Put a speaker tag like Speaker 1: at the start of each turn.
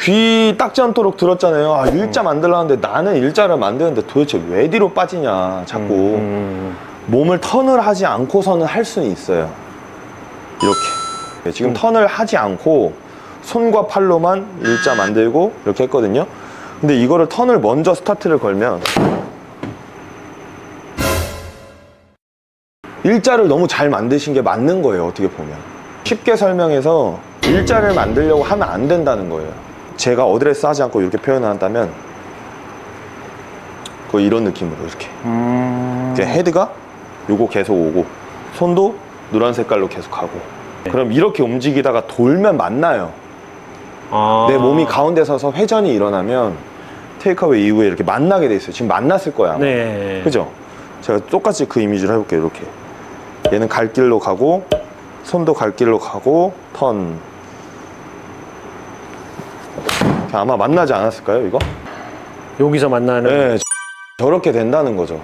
Speaker 1: 귀 딱지 않도록 들었잖아요. 아, 일자 만들라는데 나는 일자를 만드는데 도대체 왜 뒤로 빠지냐, 자꾸.
Speaker 2: 음.
Speaker 1: 몸을 턴을 하지 않고서는 할 수는 있어요. 이렇게. 네, 지금 턴을 하지 않고 손과 팔로만 일자 만들고 이렇게 했거든요. 근데 이거를 턴을 먼저 스타트를 걸면 일자를 너무 잘 만드신 게 맞는 거예요, 어떻게 보면. 쉽게 설명해서 일자를 만들려고 하면 안 된다는 거예요. 제가 어드레스 하지 않고 이렇게 표현한다면 거의 이런 느낌으로 이렇게.
Speaker 2: 음.
Speaker 1: 이렇게 헤드가 요거 계속 오고 손도 노란 색깔로 계속 가고 그럼 이렇게 움직이다가 돌면 만나요
Speaker 2: 아.
Speaker 1: 내 몸이 가운데 서서 회전이 일어나면 테이크어웨이 이후에 이렇게 만나게 돼 있어요 지금 만났을 거야 아마.
Speaker 2: 네.
Speaker 1: 그죠? 제가 똑같이 그 이미지를 해볼게요 이렇게 얘는 갈 길로 가고 손도 갈 길로 가고 턴 아마 만나지 않았을까요 이거?
Speaker 2: 여기서 만나는.
Speaker 1: 네 저렇게 된다는 거죠